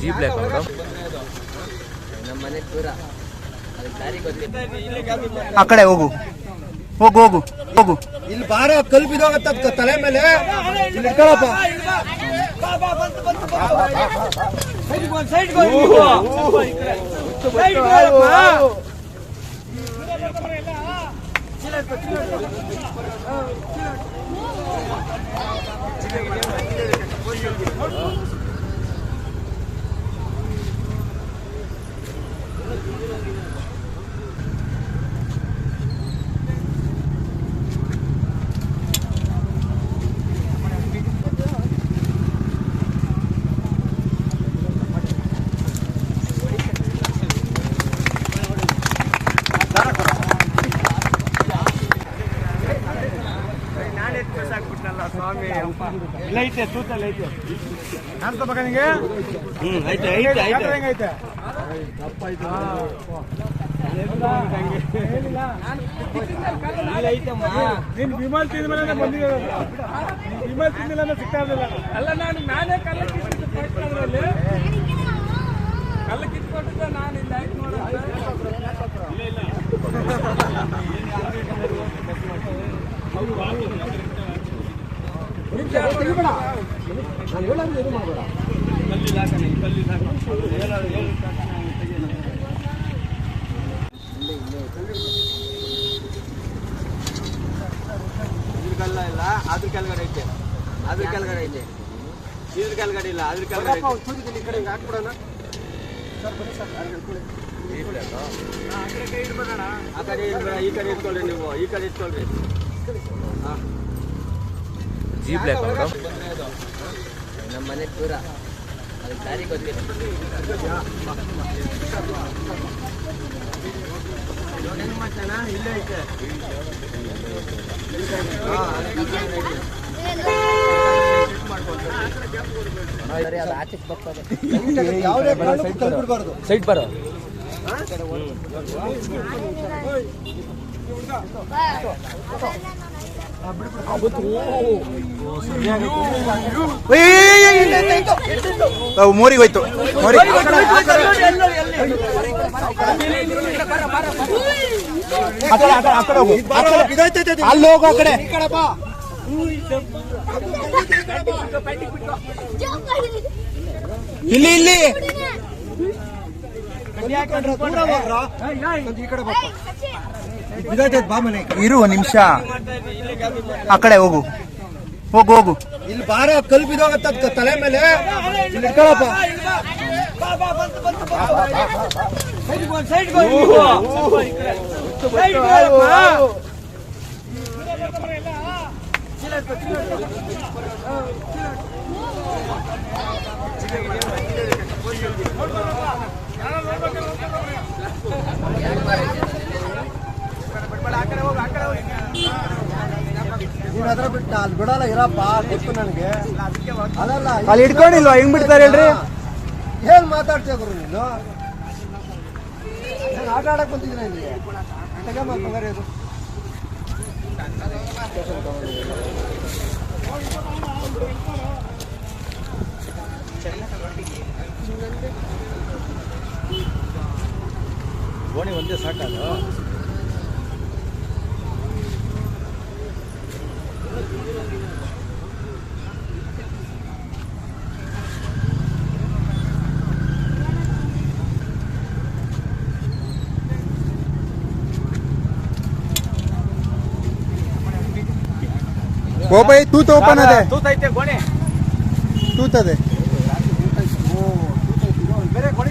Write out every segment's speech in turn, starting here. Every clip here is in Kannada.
ಜಿ ಬ್ಲ್ಯಾಕ್ ಮೇಡಮ್ ನಮ್ಮ ಮನೆ ದೂರ ಅದಕ್ಕೆ ದಾರಿ ಗೊತ್ತಿಲ್ಲ ಆ ಕಡೆ ಹೋಗು ಹೋಗು ಹೋಗು ಹೋಗು ಇಲ್ಲಿ ಬಾರ ಕಲ್ ಬಿದ್ದೋಗತ್ತ ತಲೆ ಮೇಲೆ ಇಲ್ಲಿ ಇಟ್ಕೊಳಪ್ಪ ಲೈತೆ ತೂತಲ್ಲಿ ಐತೆ ಕಾಣಿಸ್ಕೋಬೇಕ ನಿಂಗೆ? ಐತೆ ಐತೆ ಐತೆ. ನೀನ್ ವಿಮಲ್ ತಿಂದ ಮೇಲೆ ಬಂದಿರೋದು ವಿಮಲ್ ತಿಂದಿಲ್ಲ ಅಂದ್ರೆ ಸಿಗ್ತಾ ಇರಲಿಲ್ಲ. ಅಲ್ಲ ನಾನು ನಾನೇ ಕಲ್ಲ ಕಿತ್ಕೊಂಡ್ರಲ್ಲಿ. ಕಲ್ಲ ಕಿತ್ಕೊಂಡಿದ್ದ ನಾನು ಇಲ್ಲ ಆಯ್ತು ನೋಡು ಇದ್ರ ಕಲ್ಲ ಇಲ್ಲ ಅದ್ರ ಕೆಳಗಡೆ ಐತೆ. ಅದ್ರ ಕೆಳಗಡೆ ಐತೆ. ಇದ್ರ ಕೆಳಗಡೆ ಇಲ್ಲ ಅದ್ರ ಕೆಳಗಡೆ ಐತೆ. ಆ ಕಡೆ ಇರ್ಬೇಡ, ಈ ಕಡೆ ಇಟ್ಕೊಳ್ರಿ ನೀವು. ಈ ಕಡೆ ಇಟ್ಕೊಳ್ರಿ. ಜಿ ಬ್ಲ್ಯಾಕ್ ಮೇಡಮ್ ನಮ್ಮ ಮನೆ ದೂರ ಅದಕ್ಕೆ ದಾರಿ ಗೊತ್ತಿಲ್ಲ ಸೈಡ್ ಬರೋ ಮೋರಿಗೆ ಹೋಯ್ತು. ಮೋರಿ ಹೋಗು. ಕಡೆ. ಅಲ್ಲಿ ಹೋಗು ಆ ಕಡೆ. ಇಲ್ಲಿ ಇಲ್ಲಿ. ಈ ಕಡೆ ಇರು ನಿಮಿಷ. ಆ ಕಡೆ ಹೋಗು. ಹೋಗು ಹೋಗು. ಇಲ್ಲಿ ಬಾರ ಕಲ್ ಬಿದ್ದೋಗತ್ತ ತಲೆ ಮೇಲೆ. ಇಟ್ಕೊಳಪ್ಪ. ಬಿಟ್ಟು ಅಲ್ಲಿ ಬಿಡಲ್ಲ ಇರಪ್ಪ ಗೊತ್ತು ನನಗೆ. ಅದಲ್ಲ ಅಲ್ಲಿ ಹಿಡ್ಕೊಂಡಿಲ್ವಾ ಹೆಂಗ್ ಬಿಡ್ತಾರೆ ಹೇಳ್ರಿ? ಏನ್ ಮಾತಾಡ್ತೀಯ ಗುರು ನೀನು? ನಾನು ಆಟ ಆಡಕ್ ಬಂದಿದ್ದೀನಿ ಇಲ್ಲಿ ತಗೊಂಬ ಬಂಗಾರ ಇದು ಓಣಿ ಒಂದೇ ಸಾಕಲ್ಲ ಓಪೈ ತೂತ ಓಪನ್ ಅದೇ. ತೂತೈತೆ ಗೋಣಿ. ತೂತದೆ. ಬೇರೆ ಕೊಡಿ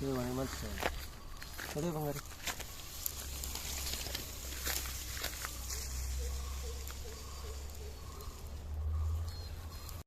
ಚೀಲ ಆಯ್ತಾ ಇದೆ